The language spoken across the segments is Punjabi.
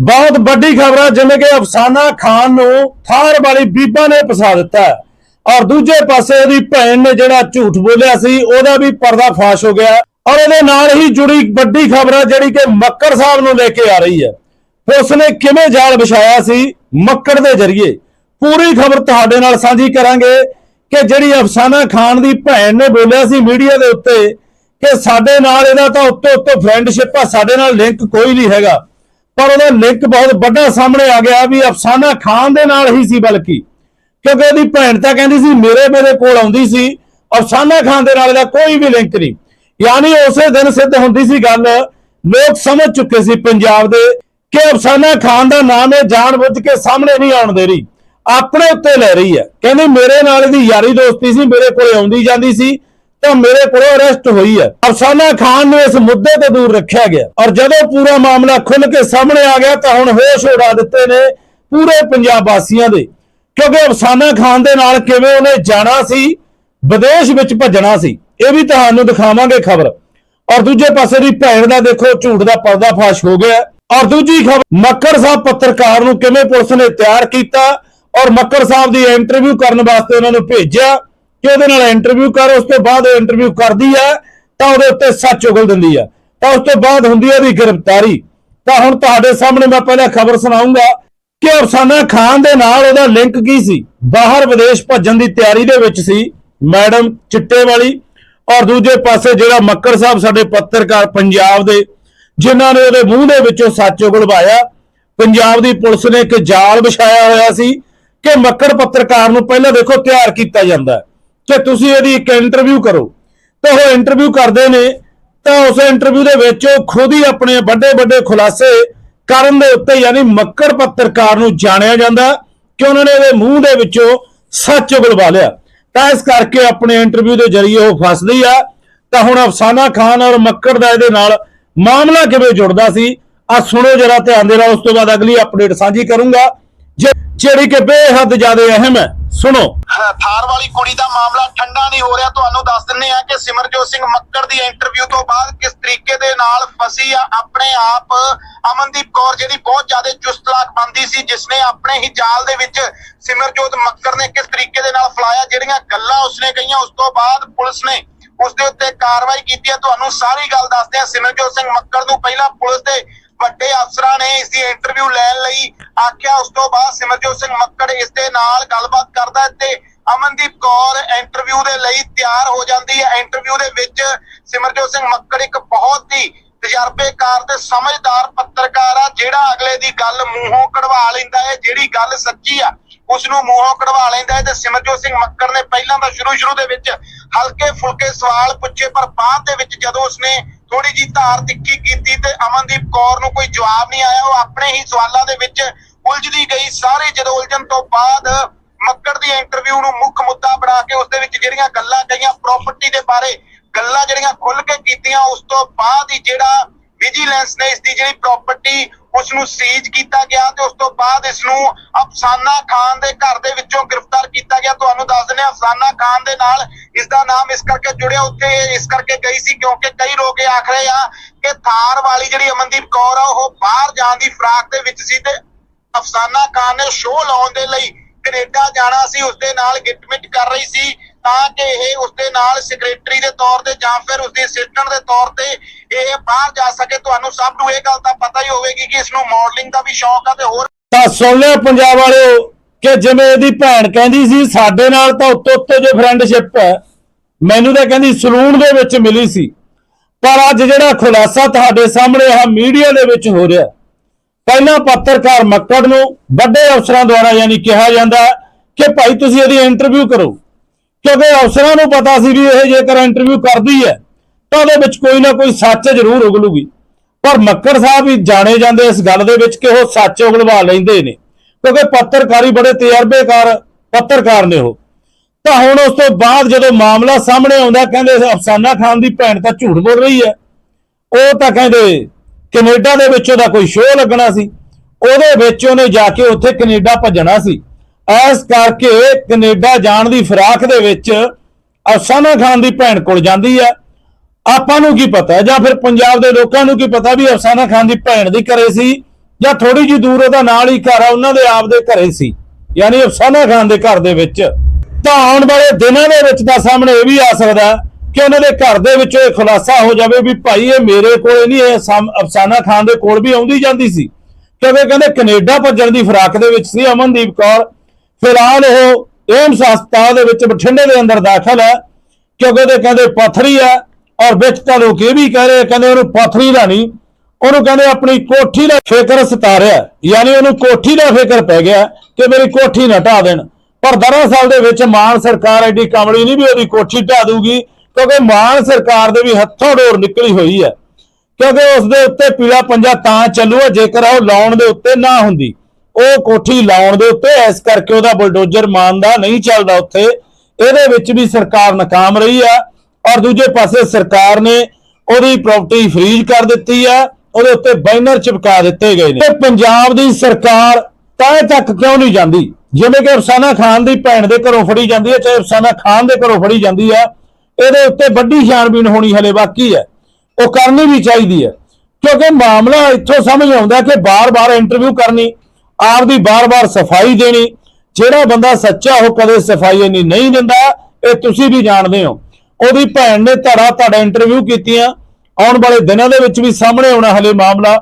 ਬਹੁਤ ਵੱਡੀ ਖਬਰ ਹੈ ਜਿਵੇਂ ਕਿ ਅਫਸਾਨਾ ਖਾਨ ਨੂੰ ਥਾਰ ਵਾਲੀ ਬੀਬਾ ਨੇ ਫਸਾ ਦਿੱਤਾ ਔਰ ਦੂਜੇ ਪਾਸੇ ਉਹਦੀ ਭੈਣ ਨੇ ਜਿਹੜਾ ਝੂਠ ਬੋਲਿਆ ਸੀ, ਉਹਦਾ ਵੀ ਪਰਦਾ ਫਾਸ਼ ਹੋ ਗਿਆ ਔਰ ਇਹਦੇ ਨਾਲ ਹੀ ਜੁੜੀ ਵੱਡੀ ਖਬਰ ਹੈ ਜਿਹੜੀ ਕਿ ਮੱਕੜ ਸਾਹਿਬ ਨੂੰ ਲੈ ਕੇ ਆ ਰਹੀ ਹੈ। ਪੁਲਿਸ ਨੇ ਕਿਵੇਂ ਜਾਲ ਵਿਛਾਇਆ ਸੀ, ਮੱਕੜ ਦੇ ਜ਼ਰੀਏ? ਪੂਰੀ ਖਬਰ ਤੁਹਾਡੇ ਨਾਲ ਸਾਂਝੀ ਕਰਾਂਗੇ ਕਿ ਜਿਹੜੀ ਅਫਸਾਨਾ ਖਾਨ ਦੀ ਭੈਣ ਨੇ ਬੋਲਿਆ ਸੀ ਮੀਡੀਆ ਦੇ ਉੱਤੇ ਕਿ ਸਾਡੇ ਨਾਲ ਇਹਦਾ ਤਾਂ ਉੱਤੋਂ ਉੱਤੋਂ ਫਰੈਂਡਸ਼ਿਪ ਆ, ਸਾਡੇ ਨਾਲ ਲਿੰਕ ਕੋਈ ਨਹੀਂ ਹੈਗਾ। ਪਰ ਉਹਦਾ ਲਿੰਕ ਬਹੁਤ ਵੱਡਾ ਸਾਹਮਣੇ ਆ ਗਿਆ ਵੀ ਅਫਸਾਨਾ ਖਾਨ ਦੇ ਨਾਲ ਹੀ ਸੀ ਬਲਕਿ, ਕਿਉਂਕਿ ਉਹਦੀ ਭੈਣ ਤਾਂ ਕਹਿੰਦੀ ਸੀ ਮੇਰੇ ਮੇਰੇ ਕੋਲ ਆਉਂਦੀ ਸੀ, ਅਫਸਾਨਾ ਖਾਨ ਦੇ ਨਾਲ ਇਹਦਾ ਕੋਈ ਵੀ ਲਿੰਕ ਨਹੀਂ। ਯਾਨੀ ਉਸੇ ਦਿਨ ਸਿੱਧ ਹੁੰਦੀ ਸੀ ਗੱਲ, ਲੋਕ ਸਮਝ ਚੁੱਕੇ ਸੀ ਪੰਜਾਬ ਦੇ ਕਿ ਅਫਸਾਨਾ ਖਾਨ ਦਾ ਨਾਮ ਇਹ ਜਾਣਬੁੱਝ ਕੇ ਸਾਹਮਣੇ ਨਹੀਂ ਆਉਣ ਦੇ ਰਹੀ, ਆਪਣੇ ਉੱਤੇ ਲੈ ਰਹੀ ਹੈ। ਕਹਿੰਦੀ ਮੇਰੇ ਨਾਲ ਇਹਦੀ ਯਾਰੀ ਦੋਸਤੀ ਸੀ, ਮੇਰੇ ਕੋਲੇ ਆਉਂਦੀ ਜਾਂਦੀ ਸੀ ਤਾਂ ਮੇਰੇ ਕੋਲੋਂ ਅਰੈਸਟ ਹੋਈ ਹੈ। ਅਫਸਾਨਾ ਖਾਨ ਨੂੰ ਇਸ ਮੁੱਦੇ ਤੋਂ ਦੂਰ ਰੱਖਿਆ ਗਿਆ। ਔਰ ਜਦੋਂ ਪੂਰਾ ਮਾਮਲਾ ਖੁੱਲ ਕੇ ਸਾਹਮਣੇ ਆ ਗਿਆ ਤਾਂ ਹੁਣ ਹੋਸ਼ ਉਡਾ ਦਿੱਤੇ ਨੇ ਪੂਰੇ ਪੰਜਾਬ ਵਾਸੀਆਂ ਦੇ। ਕਿਉਂਕਿ ਅਫਸਾਨਾ ਖਾਨ ਦੇ ਨਾਲ ਕਿਵੇਂ ਉਹਨੇ ਜਾਣਾ ਸੀ, ਵਿਦੇਸ਼ ਵਿੱਚ ਭੱਜਣਾ ਸੀ, ਇਹ ਵੀ ਤੁਹਾਨੂੰ ਦਿਖਾਵਾਂਗੇ ਖਬਰ। ਔਰ ਦੂਜੇ ਪਾਸੇ ਦੀ ਭੈਣ ਦਾ ਦੇਖੋ, ਝੂਠ ਦਾ ਪਰਦਾ ਫਾਸ਼ ਹੋ ਗਿਆ। ਔਰ ਦੂਜੀ ਖਬਰ, ਮੱਕੜ ਸਾਹਿਬ ਪੱਤਰਕਾਰ ਨੂੰ ਕਿਵੇਂ ਪੁਲਿਸ ਨੇ ਤਿਆਰ ਕੀਤਾ ਔਰ ਮੱਕੜ ਸਾਹਿਬ ਦੀ ਇੰਟਰਵਿਊ ਕਰਨ ਵਾਸਤੇ ਉਹਨਾਂ ਨੂੰ ਭੇਜਿਆ ਕਿ ਉਹਦੇ ਨਾਲ ਇੰਟਰਵਿਊ ਕਰ, ਉਸ ਤੋਂ ਬਾਅਦ ਉਹ ਇੰਟਰਵਿਊ ਕਰਦੀ ਹੈ ਤਾਂ ਉਹਦੇ ਉੱਤੇ ਸੱਚ ਉਗਲ ਦਿੰਦੀ ਹੈ ਤਾਂ ਉਸ ਤੋਂ ਬਾਅਦ ਹੁੰਦੀ ਹੈ ਉਹਦੀ ਗ੍ਰਿਫਤਾਰੀ। ਤਾਂ ਹੁਣ ਤੁਹਾਡੇ ਸਾਹਮਣੇ ਮੈਂ ਪਹਿਲਾਂ ਖਬਰ ਸੁਣਾਉਂਗਾ ਕਿ ਅਫਸਾਨਾ ਖਾਨ ਦੇ ਨਾਲ ਉਹਦਾ ਲਿੰਕ ਕੀ ਸੀ? ਬਾਹਰ ਵਿਦੇਸ਼ ਭੱਜਣ ਦੀ ਤਿਆਰੀ ਦੇ ਵਿੱਚ ਸੀ ਮੈਡਮ ਚਿੱਟੇ ਵਾਲੀ ਔਰ ਦੂਜੇ ਪਾਸੇ ਜਿਹੜਾ ਮੱਕੜ ਸਾਹਿਬ ਸਾਡੇ ਪੱਤਰਕਾਰ ਪੰਜਾਬ ਦੇ, ਜਿਨ੍ਹਾਂ ਨੇ ਉਹਦੇ ਮੂੰਹ ਦੇ ਵਿੱਚੋਂ ਸੱਚ ਉਗਲਵਾਇਆ। ਪੰਜਾਬ ਦੀ ਪੁਲਿਸ ਨੇ ਇੱਕ ਜਾਲ ਵਿਛਾਇਆ ਹੋਇਆ ਸੀ ਕਿ ਮੱਕੜ ਪੱਤਰਕਾਰ ਨੂੰ ਪਹਿਲਾਂ ਦੇਖੋ ਤਿਆਰ ਕੀਤਾ ਜਾਂਦਾ ਹੈ ਤੁਸੀਂ ਇਹਦੀ ਇੱਕ ਇੰਟਰਵਿਊ ਕਰੋ। ਤਾਂ ਉਹ ਇੰਟਰਵਿਊ ਕਰਦੇ ਨੇ, ਤਾਂ ਉਸ ਇੰਟਰਵਿਊ ਦੇ ਵਿੱਚ ਉਹ ਖੁਦ ਹੀ ਆਪਣੇ ਵੱਡੇ ਵੱਡੇ ਖੁਲਾਸੇ ਕਰਨ ਦੇ ਉੱਤੇ ਯਾਨੀ ਮੱਕੜ ਪੱਤਰਕਾਰ ਨੂੰ ਜਾਣਿਆ ਜਾਂਦਾ, ਕਿ ਉਹਨਾਂ ਨੇ ਇਹਦੇ ਮੂੰਹ ਦੇ ਵਿੱਚੋਂ ਸੱਚ ਬੁਲਵਾ ਲਿਆ। ਤਾਂ ਇਸ ਕਰਕੇ ਆਪਣੇ ਇੰਟਰਵਿਊ ਦੇ ਜ਼ਰੀਏ ਉਹ ਫਸਦੀ ਆ। ਤਾਂ ਹੁਣ ਅਫਸਾਨਾ ਖਾਨ ਔਰ ਮੱਕੜ ਦਾ ਇਹਦੇ ਨਾਲ ਮਾਮਲਾ ਕਿਵੇਂ ਜੁੜਦਾ ਸੀ ਆ ਸੁਣੋ ਜਰਾ ਧਿਆਨ ਦੇ ਨਾਲ, ਉਸ ਤੋਂ ਬਾਅਦ ਅਗਲੀ ਅਪਡੇਟ ਸਾਂਝੀ ਕਰੂੰਗਾ, ਜੇ- ਜਿਹੜੀ ਕਿ ਬੇਹੱਦ ਜ਼ਿਆਦਾ ਅਹਿਮ ਹੈ। ਸੁਣੋ। ਥਾਰ ਵਾਲੀ ਕੁੜੀ ਦਾ ਮਾਮਲਾ ਠੰਡਾ ਨਹੀਂ ਹੋ ਰਿਹਾ। ਤੁਹਾਨੂੰ ਦੱਸ ਦਿੰਨੇ ਆ ਕਿ ਸਿਮਰਜੋਤ ਸਿੰਘ ਮੱਕੜ ਦੀ ਇੰਟਰਵਿਊ ਤੋਂ ਬਾਅਦ ਕਿਸ ਤਰੀਕੇ ਦੇ ਨਾਲ ਫਸੀ ਆ, ਆਪਣੇ ਆਪ, ਅਮਨਦੀਪ ਕੌਰ ਜਿਹੜੀ ਬਹੁਤ ਜ਼ਿਆਦਾ ਚੁਸਤਲਾਕ ਬੰਦੀ ਸੀ, ਜਿਸਨੇ ਆਪਣੇ ਹੀ ਜਾਲ ਦੇ ਵਿੱਚ ਸਿਮਰਜੋਤ ਮੱਕੜ ਨੇ ਕਿਸ ਤਰੀਕੇ ਦੇ ਨਾਲ ਫਲਾਇਆ, ਜਿਹੜੀਆਂ ਗੱਲਾਂ ਉਸਨੇ ਕਹੀਆਂ, ਉਸ ਤੋਂ ਬਾਅਦ ਪੁਲਿਸ ਨੇ ਉਸ ਦੇ ਉੱਤੇ ਕਾਰਵਾਈ ਕੀਤੀ ਹੈ। ਤੁਹਾਨੂੰ ਸਾਰੀ ਗੱਲ ਦੱਸਦੇ ਆ ਸਿਮਰਜੋਤ ਸਿੰਘ ਮੱਕੜ ਨੂੰ ਪਹਿਲਾਂ ਪੁਲਿਸ ਦੇ ਵੱਡੇ ਅਫਸਰਾਂ ਨੇ ਇਸ ਦੀ ਇੰਟਰਵਿਊ ਲੈਣ ਲਈ ਆਖਿਆ। ਉਸ ਤੋਂ ਬਾਅਦ ਸਿਮਰਜੋਤ ਸਿੰਘ ਮੱਕੜ ਇਸ ਦੇ ਨਾਲ ਗੱਲਬਾਤ ਕਰਦਾ ਹੈ ਤੇ ਅਮਨਦੀਪ ਕੌਰ ਇੰਟਰਵਿਊ ਦੇ ਲਈ ਤਿਆਰ ਹੋ ਜਾਂਦੀ ਹੈ। ਇੰਟਰਵਿਊ ਦੇ ਵਿੱਚ ਸਿਮਰਜੋਤ ਸਿੰਘ ਮੱਕੜ ਇੱਕ ਬਹੁਤ ਹੀ ਤਜਰਬੇਕਾਰ ਤੇ ਸਮਝਦਾਰ ਪੱਤਰਕਾਰ ਆ, ਜਿਹੜਾ ਅਗਲੇ ਦੀ ਗੱਲ ਮੂੰਹੋਂ ਕਢਵਾ ਲੈਂਦਾ ਹੈ, ਜਿਹੜੀ ਗੱਲ ਸੱਚੀ ਆ ਉਸ ਨੂੰ ਮੂੰਹੋਂ ਕਢਵਾ ਲੈਂਦਾ ਹੈ ਤੇ ਸਿਮਰਜੋਤ ਸਿੰਘ ਮੱਕੜ ਨੇ ਪਹਿਲਾਂ ਤਾਂ ਸ਼ੁਰੂ ਸ਼ੁਰੂ ਦੇ ਵਿੱਚ ਹਲਕੇ ਫੁਲਕੇ ਸਵਾਲ ਪੁੱਛੇ, ਪਰ ਬਾਅਦ ਦੇ ਵਿੱਚ ਜਦੋਂ ਉਸਨੇ ਥੋੜੀ ਜੀ ਧਾਰ ਤਿੱਖੀ ਕੀਤੀ ਤੇ ਅਮਨਦੀਪ ਕੌਰ ਨੂੰ ਕੋਈ ਜਵਾਬ ਨਹੀਂ ਆਇਆ, ਉਹ ਆਪਣੇ ਹੀ ਸਵਾਲਾਂ ਦੇ ਵਿੱਚ ਉਲਝਦੀ ਗਈ। ਸਾਰੇ ਜਦੋਂ ਉਲਝਣ ਤੋਂ ਬਾਅਦ ਮੱਕੜ ਦੀ ਇੰਟਰਵਿਊ ਨੂੰ ਮੁੱਖ ਮੁੱਦਾ ਬਣਾ ਕੇ ਉਸ ਦੇ ਵਿੱਚ ਜਿਹੜੀਆਂ ਗੱਲਾਂ ਕਹੀਆਂ ਪ੍ਰਾਪਰਟੀ ਦੇ ਬਾਰੇ ਗੱਲਾਂ ਜਿਹੜੀਆਂ ਖੁੱਲ ਕੇ ਕੀਤੀਆਂ, ਉਸ ਤੋਂ ਬਾਅਦ ਹੀ ਜਿਹੜਾ ਵਿਜੀਲੈਂਸ ਨੇ ਇਸ ਦੀ ਜਿਹੜੀ ਪ੍ਰਾਪਰਟੀ ਉਸ ਨੂੰ ਸੀਜ਼ ਕੀਤਾ ਗਿਆ ਤੇ ਉਸ ਤੋਂ ਬਾਅਦ ਇਸ ਨੂੰ ਅਫਸਾਨਾ ਖਾਨ ਦੇ ਘਰ ਦੇ ਵਿੱਚੋਂ ਗ੍ਰਿਫਤਾਰ ਕੀਤਾ ਗਿਆ। ਤੁਹਾਨੂੰ ਦੱਸ ਦਿੰਦੇ ਅਫਸਾਨਾ ਖਾਨ ਦੇ ਨਾਲ ਇਸ ਦਾ ਨਾਮ ਇਸ ਕਰਕੇ ਜੁੜਿਆ, ਉੱਥੇ ਇਸ ਕਰਕੇ ਗਈ ਸੀ ਕਿਉਂਕਿ ਕਈ ਲੋਕ ਇਹ ਆਖ ਰਹੇ ਆ ਕਿ ਥਾਰ ਵਾਲੀ ਜਿਹੜੀ ਅਮਨਦੀਪ ਕੌਰ ਆ, ਉਹ ਬਾਹਰ ਜਾਣ ਦੀ ਫਰਾਕ ਦੇ ਵਿੱਚ ਸੀ ਤੇ ਅਫਸਾਨਾ ਖਾਨ ਨੇ ਸ਼ੋਅ ਲਾਉਣ ਦੇ ਲਈ ਕੈਨੇਡਾ ਜਾਣਾ ਸੀ ਉਸ ਦੇ ਨਾਲ ਗਿਟਮਿਟ ਕਰ ਰਹੀ ਸੀ ਤਾਂ ਕਿ ਇਹ ਉਸ ਦੇ ਨਾਲ ਸੈਕਟਰੀ ਦੇ ਤੌਰ ਤੇ ਜਾਂ ਫਿਰ ਉਸ ਦੀ ਅਸਿਸਟੈਂਟ ਦੇ ਤੌਰ ਤੇ ਇਹ ਬਾਹਰ ਜਾ ਸਕੇ, ਤੁਹਾਨੂੰ ਸਭ ਨੂੰ ਇਹ ਗੱਲ ਤਾਂ ਪਤਾ ਹੀ ਹੋਵੇਗੀ ਕਿ ਇਸ ਨੂੰ ਮਾਡਲਿੰਗ ਦਾ ਵੀ ਸ਼ੌਕ ਆ ਤੇ ਹੋਰ ਤਾਂ ਸੁਣ ਲਿਆ ਪੰਜਾਬ ਵਾਲਿਓ, ਕਿ ਜਿਵੇਂ ਇਹਦੀ ਭੈਣ ਕਹਿੰਦੀ ਸੀ, ਸਾਡੇ ਨਾਲ ਤਾਂ ਉੱਤੋਂ ਉੱਤੇ ਜੋ ਫਰੈਂਡਸ਼ਿਪ ਹੈ, ਮੈਨੂੰ ਤਾਂ ਕਹਿੰਦੀ ਸਲੂਨ ਦੇ ਵਿੱਚ ਮਿਲੀ ਸੀ। ਪਰ ਅੱਜ ਜਿਹੜਾ ਖੁਲਾਸਾ ਤੁਹਾਡੇ ਸਾਹਮਣੇ ਆ, ਮੀਡੀਆ ਦੇ ਵਿੱਚ ਹੋ ਰਿਹਾ। ਪਹਿਲਾਂ ਪੱਤਰਕਾਰ ਮੱਕੜ ਨੂੰ ਵੱਡੇ ਅਫਸਰਾਂ ਦੁਆਰਾ ਯਾਨੀ ਕਿਹਾ ਜਾਂਦਾ ਕਿ ਭਾਈ ਤੁਸੀਂ ਇਹਦੀ ਇੰਟਰਵਿਊ ਕਰੋ। ਕਿਉਂਕਿ ਅਫਸਰਾਂ ਨੂੰ ਪਤਾ ਸੀ ਵੀ ਇਹ ਜੇਕਰ ਇੰਟਰਵਿਊ ਕਰਦੀ ਹੈ, ਤਾਂ ਉਹਦੇ ਵਿੱਚ ਕੋਈ ਨਾ ਕੋਈ ਸੱਚ ਜ਼ਰੂਰ ਉਗਲੂਗੀ। ਪਰ ਮੱਕੜ ਸਾਹਿਬ ਵੀ ਜਾਣੇ ਜਾਂਦੇ ਇਸ ਗੱਲ ਦੇ ਵਿੱਚ ਕਿ ਉਹ ਸੱਚ ਉਗਲਵਾ ਲੈਂਦੇ ਨੇ। ਕਿਉਂਕਿ ਪੱਤਰਕਾਰੀ ਬੜੇ ਤਜਰਬੇਕਾਰ ਪੱਤਰਕਾਰ ਨੇ ਉਹ। ਤਾਂ ਹੁਣ ਉਸ ਤੋਂ ਬਾਅਦ ਜਦੋਂ ਮਾਮਲਾ ਸਾਹਮਣੇ ਆਉਂਦਾ, ਕਹਿੰਦੇ ਅਫਸਾਨਾ ਖਾਨ ਦੀ ਭੈਣ ਤਾਂ ਝੂਠ ਬੋਲ ਰਹੀ ਹੈ। ਉਹ ਤਾਂ ਕਹਿੰਦੇ ਕੈਨੇਡਾ ਦੇ ਵਿੱਚ ਉਹਦਾ ਕੋਈ ਸ਼ੋਅ ਲੱਗਣਾ ਸੀ। ਉਹਦੇ ਵਿੱਚ ਉਹਨੇ ਜਾ ਕੇ ਉੱਥੇ ਕੈਨੇਡਾ ਭੱਜਣਾ ਸੀ। ਇਸ ਕਰਕੇ ਕੈਨੇਡਾ ਜਾਣ ਦੀ ਫਿਰਾਕ ਦੇ ਵਿੱਚ ਅਫਸਾਨਾ ਖਾਨ ਦੀ ਭੈਣ ਕੋਲ ਜਾਂਦੀ ਹੈ। ਆਪਾਂ ਨੂੰ ਕੀ ਪਤਾ ਜਾਂ ਫਿਰ ਪੰਜਾਬ ਦੇ ਲੋਕਾਂ ਨੂੰ ਕੀ ਪਤਾ ਵੀ ਅਫਸਾਨਾ ਖਾਨ ਦੀ ਭੈਣ ਦੀ ਘਰੇ ਸੀ ਜਾਂ ਥੋੜੀ ਜਿਹੀ ਦੂਰ ਉਹਦਾ ਨਾਲ ਹੀ ਘਰ ਆ, ਉਹਨਾਂ ਦੇ ਆਪ ਦੇ ਘਰੇ ਸੀ। ਯਾਨੀ ਅਫਸਾਨਾ ਖਾਨ ਦੇ ਘਰ ਦੇ ਵਿੱਚ। ਤਾਂ ਆਉਣ ਵਾਲੇ ਦਿਨਾਂ ਦੇ ਵਿੱਚ ਤਾਂ ਸਾਹਮਣੇ ਇਹ ਵੀ ਆ ਸਕਦਾ ਕਿ ਉਹਨਾਂ ਦੇ ਘਰ ਦੇ ਵਿੱਚੋਂ ਇਹ ਖੁਲਾਸਾ ਹੋ ਜਾਵੇ ਵੀ ਭਾਈ ਇਹ ਮੇਰੇ ਕੋਲੇ ਨਹੀਂ, ਇਹ ਅਫਸਾਨਾ ਖਾਨ ਦੇ ਕੋਲ ਵੀ ਆਉਂਦੀ ਜਾਂਦੀ ਸੀ। ਕਿਉਂਕਿ ਕਹਿੰਦੇ ਕੈਨੇਡਾ ਭੱਜਣ ਦੀ ਫਰਾਕ ਦੇ ਵਿੱਚ ਸੀ ਅਮਨਦੀਪ ਕੌਰ। ਫਿਲਹਾਲ ਉਹ ਏਮਸ ਹਸਪਤਾਲ ਦੇ ਵਿੱਚ ਬਠਿੰਡੇ ਦੇ ਅੰਦਰ ਦਾਖਲ ਹੈ, ਕਿਉਂਕਿ ਉਹਦੇ ਕਹਿੰਦੇ ਪੱਥਰੀ ਹੈ ਔਰ ਵਿੱਚ ਤਾਂ ਲੋਕ ਇਹ ਵੀ ਕਹਿ ਰਹੇ ਕਹਿੰਦੇ ਉਹਨੂੰ ਪੱਥਰੀ ਦਾ ਨਹੀਂ, ਉਹਨੂੰ ਕਹਿੰਦੇ ਆਪਣੀ ਕੋਠੀ ਦਾ ਫਿਕਰ ਸਤਾਰਿਆ ਯਾਨੀ ਉਹਨੂੰ ਕੋਠੀ ਦਾ ਫਿਕਰ ਪੈ ਗਿਆ ਕਿ ਮੇਰੀ ਕੋਠੀ ਨਾ ਢਾ ਦੇਣ। ਪਰ ਦਰਅਸਲ ਦੇ ਵਿੱਚ ਮਾਨ ਸਰਕਾਰ ਐਡੀ ਕਮਲੀ ਨਹੀਂ ਵੀ ਉਹਦੀ ਕੋਠੀ ਢਾ ਦੂਗੀ ਕਿਉਂਕਿ ਮਾਨ ਸਰਕਾਰ ਦੇ ਵੀ ਹੱਥੋਂ ਡੋਰ ਨਿਕਲੀ ਹੋਈ ਹੈ। ਕਿਉਂਕਿ ਉਸ ਦੇ ਉੱਤੇ ਪੀਲਾ ਪੰਜਾ ਤਾਂ ਚੱਲੂਗਾ, ਜੇਕਰ ਉਹ ਲਾਉਣ ਦੇ ਉੱਤੇ ਨਾ ਹੁੰਦੀ। ਉਹ ਕੋਠੀ ਲਾਉਣ ਦੇ ਉੱਤੇ, ਇਸ ਕਰਕੇ ਉਹਦਾ ਬੁਲਡੋਜ਼ਰ ਮਾਨਦਾ ਨਹੀਂ ਚੱਲਦਾ ਉੱਥੇ। ਇਹਦੇ ਵਿੱਚ ਵੀ ਸਰਕਾਰ ਨਾਕਾਮ ਰਹੀ ਆ ਔਰ ਦੂਜੇ ਪਾਸੇ ਸਰਕਾਰ ਨੇ ਉਹਦੀ ਪ੍ਰਾਪਰਟੀ ਫ੍ਰੀਜ਼ ਕਰ ਦਿੱਤੀ ਆ, ਉਹਦੇ ਉੱਤੇ ਬੈਨਰ ਚਿਪਕਾ ਦਿੱਤੇ ਗਏ ਨੇ। ਤੇ ਪੰਜਾਬ ਦੀ ਸਰਕਾਰ ਤੈ ਤੱਕ ਕਿਉਂ ਨਹੀਂ ਜਾਂਦੀ? ਜਿਵੇਂ ਕਿ ਅਫਸਾਨਾ ਖਾਨ ਦੀ ਭੈਣ ਦੇ ਘਰੋਂ ਫੜੀ ਜਾਂਦੀ ਹੈ ਚਾਹੇ ਅਫਸਾਨਾ ਖਾਨ ਦੇ ਘਰੋਂ ਫੜੀ ਜਾਂਦੀ ਹੈ ਇਹਦੇ ਉੱਤੇ ਵੱਡੀ ਛਾਣਬੀਨ ਹੋਣੀ ਹਲੇ ਬਾਕੀ ਹੈ ਉਹ ਕਰਨੀ ਵੀ ਚਾਹੀਦੀ ਹੈ ਕਿਉਂਕਿ ਮਾਮਲਾ ਇੱਥੋਂ ਸਮਝ ਆਉਂਦਾ ਕਿ ਬਾਰ-ਬਾਰ ਇੰਟਰਵਿਊ ਕਰਨੀ ਆਪਦੀ ਬਾਰ-ਬਾਰ ਸਫ਼ਾਈ ਦੇਣੀ, ਜਿਹੜਾ ਬੰਦਾ ਸੱਚਾ ਉਹ ਕਦੇ ਸਫ਼ਾਈ ਨਹੀਂ ਨਹੀਂ ਦਿੰਦਾ, ਇਹ ਤੁਸੀਂ ਵੀ ਜਾਣਦੇ ਹੋ। ਉਹਦੀ ਭੈਣ ਨੇ ਧੜਾ ਤੁਹਾਡਾ ਇੰਟਰਵਿਊ ਕੀਤੀਆਂ, ਆਉਣ ਵਾਲੇ ਦਿਨਾਂ ਦੇ ਵਿੱਚ ਵੀ ਸਾਹਮਣੇ ਆਉਣਾ ਹਲੇ ਮਾਮਲਾ,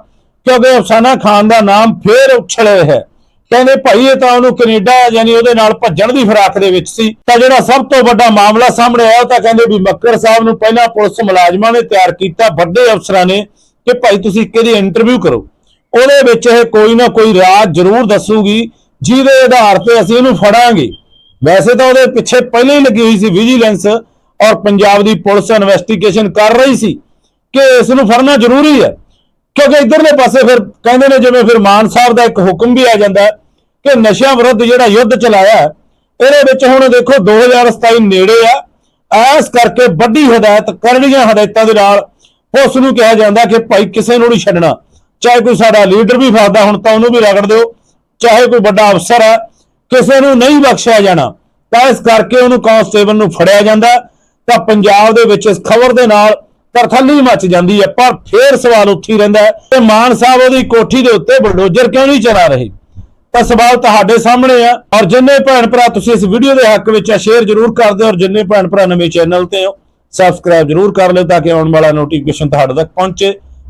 ਕਿਉਂਕਿ ਅਫਸਾਨਾ ਖਾਨ ਦਾ ਨਾਮ ਫੇਰ ਉਛਲੇ ਹੈ। ਕਹਿੰਦੇ ਭਾਈ ਇਹ ਤਾਂ ਉਹਨੂੰ ਕੈਨੇਡਾ ਯਾਨੀ ਉਹਦੇ ਨਾਲ ਭੱਜਣ ਦੀ ਫਿਰਾਕ ਦੇ ਵਿੱਚ ਸੀ। ਤਾਂ ਜਿਹੜਾ ਸਭ ਤੋਂ ਵੱਡਾ ਮਾਮਲਾ ਸਾਹਮਣੇ ਆਇਆ ਤਾਂ ਕਹਿੰਦੇ ਵੀ ਮੱਕਰ ਸਾਹਿਬ ਨੂੰ ਪਹਿਲਾਂ ਪੁਲਿਸ ਮੁਲਾਜ਼ਮਾਂ ਨੇ ਤਿਆਰ ਕੀਤਾ, ਵੱਡੇ ਅਫਸਰਾਂ ਨੇ, ਕਿ ਭਾਈ ਤੁਸੀਂ ਕਿਹਦੀ ਇੰਟਰਵਿਊ ਕਰੋ। ਉਹਦੇ ਵਿੱਚ ਇਹ ਕੋਈ ਨਾ ਕੋਈ ਰਾਜ ਜ਼ਰੂਰ ਦੱਸੂਗੀ, ਜਿਹਦੇ ਆਧਾਰ ਤੇ ਅਸੀਂ ਇਹਨੂੰ ਫੜਾਂਗੇ। ਵੈਸੇ ਤਾਂ ਉਹਦੇ ਪਿੱਛੇ ਪਹਿਲਾਂ ਹੀ ਲੱਗੀ ਹੋਈ ਸੀ ਵਿਜੀਲੈਂਸ ਔਰ ਪੰਜਾਬ ਦੀ ਪੁਲਿਸ ਇਨਵੈਸਟੀਗੇਸ਼ਨ ਕਰ ਰਹੀ ਸੀ ਕਿ ਇਸ ਨੂੰ ਫੜਨਾ ਜ਼ਰੂਰੀ ਹੈ। ਕਿਉਂਕਿ ਇਧਰਲੇ ਪਾਸੇ ਫਿਰ ਕਹਿੰਦੇ ਨੇ ਜਿਵੇਂ ਫਿਰ ਮਾਨ ਸਾਹਿਬ ਦਾ ਇੱਕ ਹੁਕਮ ਵੀ ਆ ਜਾਂਦਾ ਕਿ ਨਸ਼ਿਆਂ ਵਿਰੁੱਧ ਜਿਹੜਾ ਯੁੱਧ ਚਲਾਇਆ ਇਹਦੇ ਵਿੱਚ ਹੁਣ ਦੇਖੋ 2027 ਨੇੜੇ ਆ। ਐਸ ਕਰਕੇ ਵੱਡੀ ਹਦਾਇਤ ਕਰਨੀਆਂ ਹਦਾਇਤਾਂ ਦੇ ਨਾਲ ਉਸ ਨੂੰ ਕਿਹਾ ਜਾਂਦਾ ਕਿ ਭਾਈ ਕਿਸੇ ਨੂੰ ਨਹੀਂ ਛੱਡਣਾ। ਚਾਹੇ ਕੋਈ ਸਾਡਾ ਲੀਡਰ ਵੀ ਫਸਦਾ ਹੁਣ ਤਾਂ ਉਹਨੂੰ ਵੀ ਰਗੜ ਦਿਓ, ਚਾਹੇ ਕੋਈ ਵੱਡਾ ਅਫਸਰ ਹੈ, ਕਿਸੇ ਨੂੰ ਨਹੀਂ ਬਖਸ਼ਿਆ ਜਾਣਾ, ਤਾਂ ਇਸ ਕਰਕੇ ਉਹਨੂੰ ਕਾਂਸਟੇਬਲ ਨੂੰ ਫੜਿਆ ਜਾਂਦਾ ਤਾਂ ਪੰਜਾਬ ਦੇ ਵਿੱਚ ਇਸ ਖਬਰ ਦੇ ਨਾਲ ਤਰਥੱਲੀ ਮੱਚ ਜਾਂਦੀ ਹੈ, ਪਰ ਫੇਰ ਸਵਾਲ ਉੱਥੇ ਰਹਿੰਦਾ ਹੈ ਕਿ ਮਾਨ ਸਾਹਿਬ ਉਹਦੀ ਕੋਠੀ ਦੇ ਉੱਤੇ ਬਲਡੋਜ਼ਰ ਕਿਉਂ ਨਹੀਂ ਚਲਾ ਰਹੇ? ਤਾਂ ਸਵਾਲ ਤੁਹਾਡੇ ਸਾਹਮਣੇ ਆ, ਔਰ ਜਿੰਨੇ ਭੈਣ ਭਰਾ ਤੁਸੀਂ ਇਸ ਵੀਡੀਓ ਦੇ ਹੱਕ ਵਿੱਚ ਆ ਸ਼ੇਅਰ ਜ਼ਰੂਰ ਕਰ ਦਿਓ, ਔਰ ਜਿੰਨੇ ਭੈਣ ਭਰਾ ਨਵੇਂ ਚੈਨਲ ਤੇ ਹੋ ਸਬਸਕ੍ਰਾਈਬ ਜ਼ਰੂਰ ਕਰ ਲਿਓ, ਤਾਂ ਕਿ ਆਉਣ ਵਾਲਾ ਨੋਟੀਫਿਕੇਸ਼ਨ ਤੁਹਾਡੇ ਤੱਕ ਪਹੁੰਚੇ।